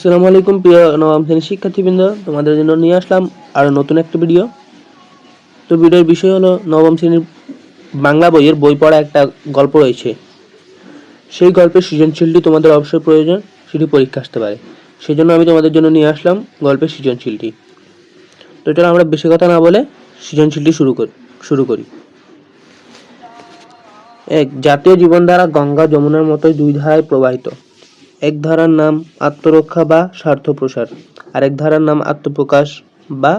আসসালামু আলাইকুম প্রিয় নবম শ্রেণির শিক্ষার্থীবৃন্দ। তোমাদের জন্য নিয়ে আসলাম আরও নতুন একটা ভিডিও তো ভিডিওর বিষয় হলো, নবম শ্রেণির বাংলা বইয়ের বই পড়া একটা গল্প রয়েছে। সেই গল্পের সৃজনশীলটি তোমাদের অবশ্যই প্রয়োজন, সেটি পরীক্ষা আসতে পারে। সেই জন্য আমি তোমাদের জন্য নিয়ে আসলাম গল্পের সৃজনশীলটি। তো চলো আমরা বেশি কথা না বলে সৃজনশীলটি শুরু করি শুরু করি। এক জাতীয় জীবনধারা গঙ্গা যমুনার মতোই দুই ধারায় প্রবাহিত। এক ধারার নাম আত্মরক্ষা বা স্বার্থ প্রসার আরেক ধারার নাম আত্মপ্রকাশ বা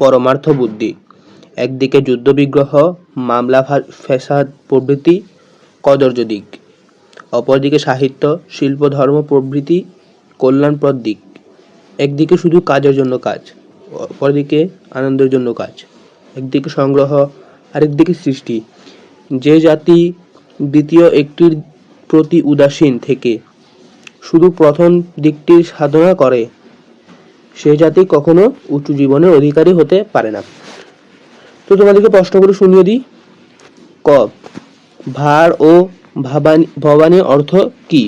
পরমার্থ বুদ্ধি। একদিকে যুদ্ধবিগ্রহ, মামলা ফ্যাসাদ প্রভৃতি কদর্য দিক। অপরদিকে সাহিত্য, শিল্প, ধর্ম প্রভৃতি কল্যাণপ্রদ দিক। একদিকে শুধু কাজের জন্য কাজ, অপরদিকে আনন্দের জন্য কাজ। একদিকে সংগ্রহ, আরেকদিকে সৃষ্টি। যে জাতি দ্বিতীয় একটির প্রতি উদাসীন থেকে শুধু প্রথম দিকটির সাধনা করে, সে জাতি কখনো উচ্চ জীবনের অধিকারী হতে পারে না। তো তোমাদেরকে প্রশ্নগুলো শুনিয়ে দিই। ক, ভার ও ভাবানী, ভবানী অর্থ কি?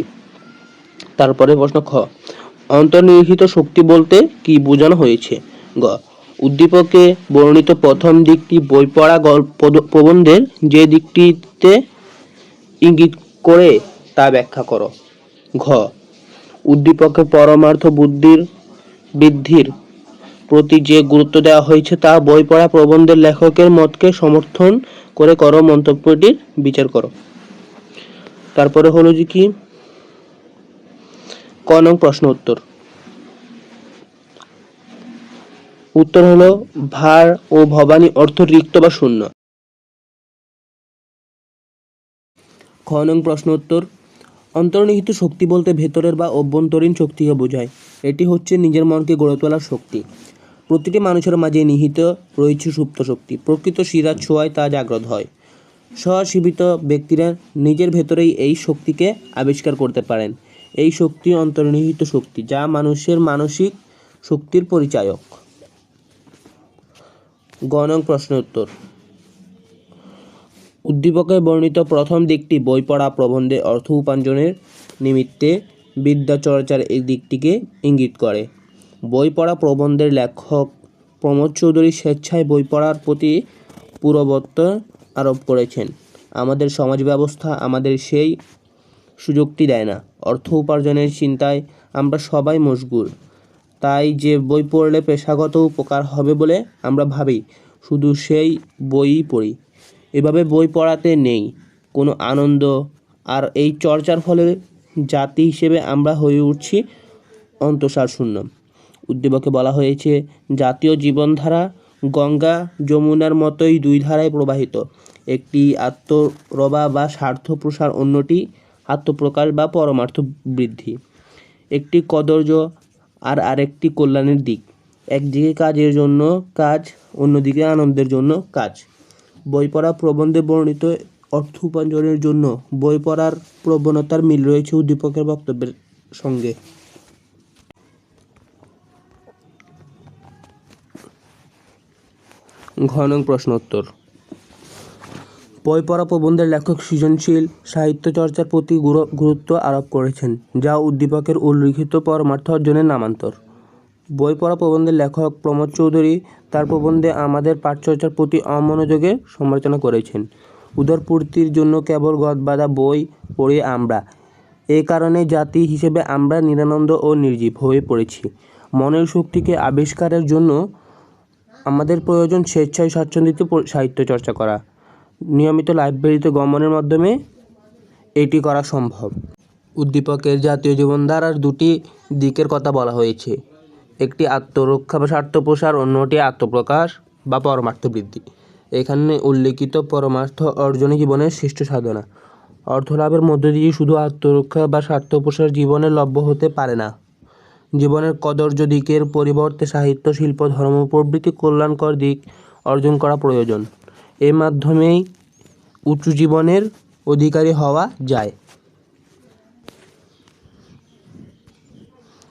তারপরে প্রশ্ন খ, অন্তর্নিহিত শক্তি বলতে কি বোঝানো হয়েছে? গ, উদ্দীপকে বর্ণিত প্রথম দিকটি বই পড়া প্রবন্ধের যে দিকটিতে ইঙ্গিত করে তা ব্যাখ্যা করো। ঘ উদ্দীপকে পরমার্থ বুদ্ধির বৃদ্ধির প্রতি যে গুরুত্ব দেওয়া হয়েছে তা বই পড়া প্রবন্ধের লেখকের মতকে সমর্থন করে করো মন্তব্যটির বিচার করো। তারপরে হলো যে কি? ক নং প্রশ্ন উত্তর। উত্তর হলো ভার ও ভবানী অর্থ রিক্ত বা শূন্য। খ নং প্রশ্ন উত্তর। অন্তর্নিহিত শক্তি বলতে ভেতরের বা অভ্যন্তরীণ শক্তিকে বোঝায়। এটি হচ্ছে নিজের মনকে গড়ে তোলার শক্তি। প্রতিটি মানুষের মাঝে নিহিত রয়েছে সুপ্ত শক্তি। প্রকৃত শিরার ছোঁয়ায় তা জাগ্রত হয়। সহসীমিত ব্যক্তিরা নিজের ভেতরেই এই শক্তিকে আবিষ্কার করতে পারেন। এই শক্তি অন্তর্নিহিত শক্তি, যা মানুষের মানসিক শক্তির পরিচায়ক। গণং প্রশ্ন উত্তর। উদ্দীপকে বর্ণিত প্রথম দিকটি বই পড়া প্রবন্ধে অর্থ উপার্জনের নিমিত্তে বিদ্যা চর্চার এই দিকটিকে ইঙ্গিত করে। বই পড়া প্রবন্ধের লেখক প্রমোদ চৌধুরী স্বেচ্ছায় বই পড়ার প্রতি পুরবত্ত আরোপ করেছেন, আমাদের সমাজ ব্যবস্থা আমাদের সেই সুযোগটি দেয় না। অর্থ উপার্জনের চিন্তায় আমরা সবাই মশগুল। তাই যে বই পড়লে পেশাগত উপকার হবে বলে আমরা ভাবি, শুধু সেই বইই পড়ি। এভাবে বই পড়াতে নেই। কোনো আনন্দ। আর এই চর্চার ফলে জাতি হিসেবে আমরা হয়ে উঠছি অন্তঃসার শূন্য। উদ্দীপকে বলা হয়েছে, জাতীয় জীবনধারা গঙ্গা যমুনার মতোই দুই ধারায় প্রবাহিত। একটি আত্মরবা বা স্বার্থ প্রসার অন্যটি আত্মপ্রকাশ বা পরমার্থ বৃদ্ধি। একটি কদর্য আর আরেকটি কল্যাণের দিক। একদিকে কাজের জন্য কাজ, অন্যদিকে আনন্দের জন্য কাজ। বই পড়া প্রবন্ধে বর্ণিত অর্থ উপার্জনের জন্য বই পড়ার প্রবণতার মিল রয়েছে উদ্দীপকের বক্তব্যের সঙ্গে। ঘনং প্রশ্ন উত্তর বই পড়া প্রবন্ধের লেখক সৃজনশীল সাহিত্য চর্চার প্রতি গুরু- গুরুত্ব আরোপ করেছেন, যা উদ্দীপকের উল্লিখিত পরমার্থ অর্জনের নামান্তর। বই পড়া প্রবন্ধের লেখক প্রমোদ চৌধুরী, তার প্রবন্ধে আমাদের পাঠচর্চার প্রতি অমনোযোগের সমালোচনা করেছেন। উদরপূর্তির জন্য কেবল গদবাঁধা বই পড়ি আমরা। এই কারণে জাতি হিসেবে আমরা নিরানন্দ ও নির্জীব হয়ে পড়েছি। মনের শক্তিকে আবিষ্কারের জন্য আমাদের প্রয়োজন স্বেচ্ছায় স্বাচ্ছন্দ্যিত সাহিত্য চর্চা করা। নিয়মিত লাইব্রেরিতে গমনের মাধ্যমে এটি করা সম্ভব। উদ্দীপকের জাতীয় জীবনধারার দুটি দিকের কথা বলা হয়েছে। একটি আত্মরক্ষা বা স্বার্থপ্রসার, অন্যটি আত্মপ্রকাশ বা পরমার্থ বৃদ্ধি এখানে উল্লেখিত পরমার্থ অর্জনই জীবনের শ্রেষ্ঠ সাধনা। অর্থলাভের মধ্য দিয়ে শুধু আত্মরক্ষা বা স্বার্থপ্রসার জীবনে লভ্য হতে পারে না। জীবনের কদর্য দিকের পরিবর্তে সাহিত্য, শিল্প, ধর্ম প্রভৃতি কল্যাণকর দিক অর্জন করা প্রয়োজন। এর মাধ্যমেই উঁচু জীবনের অধিকারী হওয়া যায়।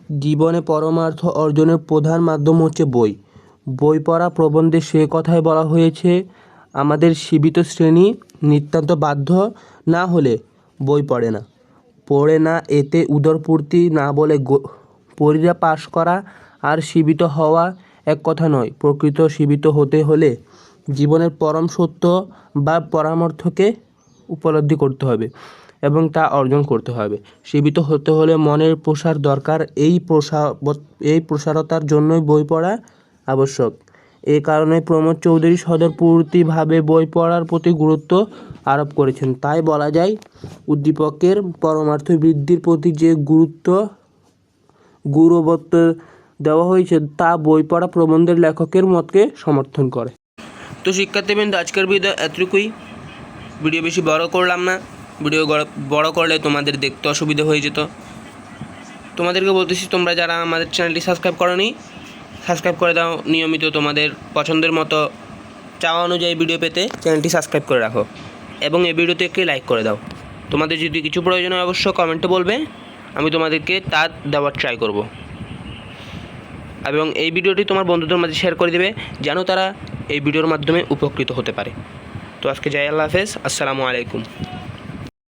জীবনে পরমার্থ অর্জনের প্রধান মাধ্যম হচ্ছে বই। বই পড়া প্রবন্ধে সে কথাই বলা হয়েছে, আমাদের সীমিত শ্রেণি নিতান্ত বাধ্য না হলে বই পড়ে না। পড়ে না এতে উদরপূর্তি না বলে পরীরা পাশ করা আর সীমিত হওয়া এক কথা নয়। প্রকৃত সীমিত হতে হলে জীবনের পরম সত্য বা পরামর্থকে উপলব্ধি করতে হবে। এবং তা অর্জন করতে হবে। সীমিত হতে হলে মনের প্রসার দরকার। এই প্রসার এই প্রসারতার জন্যই বই পড়া আবশ্যক। এ কারণে প্রমোদ চৌধুরী সদরপূর্তিভাবে বই পড়ার প্রতি গুরুত্ব আরোপ করেছেন। তাই বলা যায়, উদ্দীপকের পরমার্থ বৃদ্ধির প্রতি যে গুরুত্ব গুরুবত্ব দেওয়া হয়েছে, তা বই পড়া প্রবন্ধের লেখকের মতকে সমর্থন করে। তো শিক্ষার্থীবৃন্দ, আজকের ভিডিও এতটুকুই। ভিডিও বেশি বড় করলাম না। ভিডিও বড় করলে তোমাদের দেখতে অসুবিধা হয়ে যেত। তোমাদেরকে বলতেছি, তোমরা যারা আমাদের চ্যানেলটি সাবস্ক্রাইব করনি, সাবস্ক্রাইব করে দাও। নিয়মিত তোমাদের পছন্দের মতো চাওয়া অনুযায়ী ভিডিও পেতে চ্যানেলটি সাবস্ক্রাইব করে রাখো এবং এই ভিডিওতে একটি লাইক করে দাও। তোমাদের যদি কিছু প্রয়োজন হয় অবশ্য কমেন্টে বলবে, আমি তোমাদেরকে তা দেওয়ার ট্রাই করব। এবং এই ভিডিওটি তোমার বন্ধুদের মাঝে শেয়ার করে দেবে, যেন তারা এই ভিডিওর মাধ্যমে উপকৃত হতে পারে। তো আজকে যাই আল্লাহ হাফেজ, আসসালামু আলাইকুম।